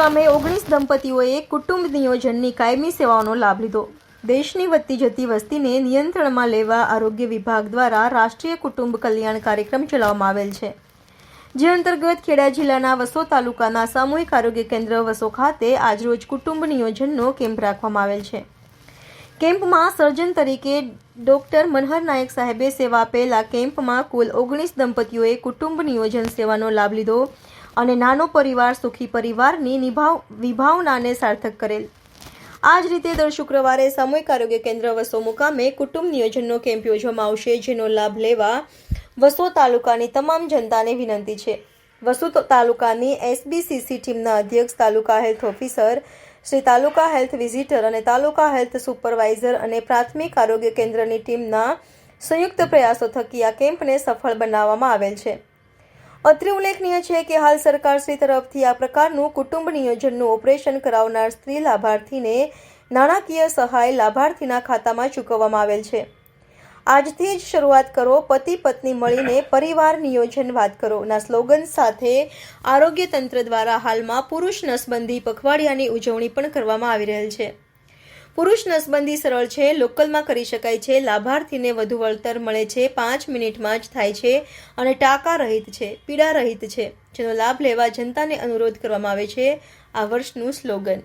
મુકામે ઓગણીસ દંપતીઓએ કુટુંબ નિયોજનની કાયમી સેવાઓનો લાભ લીધો. દેશની વધતી જતી વસ્તીને નિયંત્રણમાં લેવા આરોગ્ય વિભાગ દ્વારા રાષ્ટ્રીય કુટુંબ કલ્યાણ કાર્યક્રમ ચલાવવામાં આવેલ છે. જે અંતર્ગત ખેડા જિલ્લાના વસો તાલુકાના સામૂહિક આરોગ્ય કેન્દ્ર વસો ખાતે આજરોજ કુટુંબ નિયોજનનો કેમ્પ રાખવામાં આવેલ છે. કેમ્પમાં સર્જન તરીકે ડોક્ટર મનહર નાયક સાહેબે સેવા આપેલા કેમ્પમાં કુલ ઓગણીસ દંપતીઓએ કુટુંબ નિયોજન સેવાનો લાભ લીધો. અને નાનો પરિવાર, સુખી પરિવારની નિભાવ, વિભાવનાને સાર્થક કરેલ. આ જ રીતે દર શુક્રવારે સામૂહિક આરોગ્ય કેન્દ્ર વસો મુકામે કુટુંબ નિયોજનનો કેમ્પ યોજવામાં આવશે, જેનો લાભ લેવા વસો તાલુકાની તમામ જનતાને વિનંતી છે. વસુ તાલુકાની એસબીસીસી ટીમના અધ્યક્ષ, taluka health officer, Shri taluka health visitor અને તાલુકા હેલ્થ સુપરવાઇઝર અને પ્રાથમિક આરોગ્ય કેન્દ્રની ટીમના સંયુક્ત પ્રયાસો થકી આ કેમ્પને સફળ બનાવવામાં આવેલ છે. અત્રે ઉલ્લેખનીય છે કે હાલ સરકારશ્રી તરફથી આ પ્રકારનું કુટુંબ નિયોજનનું ઓપરેશન કરાવનાર સ્ત્રી લાભાર્થીને નાણાકીય સહાય લાભાર્થીના ખાતામાં ચૂકવવામાં આવેલ છે. આજથી જ શરૂઆત કરો, પતિ પત્ની મળીને પરિવાર નિયોજન વાત કરો. ના સ્લોગન સાથે આરોગ્ય તંત્ર દ્વારા હાલમાં પુરુષ નસબંધી પખવાડિયાની ઉજવણી પણ કરવામાં આવી રહેલ છે. પુરુષ નસબંધી સરળ છે, લોકલમાં કરી શકાય છે, લાભાર્થીને વધુ વળતર મળે છે, પાંચ મિનિટમાં જ થાય છે અને ટાંકા રહિત છે, પીડા રહિત છે, જેનો લાભ લેવા જનતાને અનુરોધ કરવામાં આવે છે. આ વર્ષનું સ્લોગન.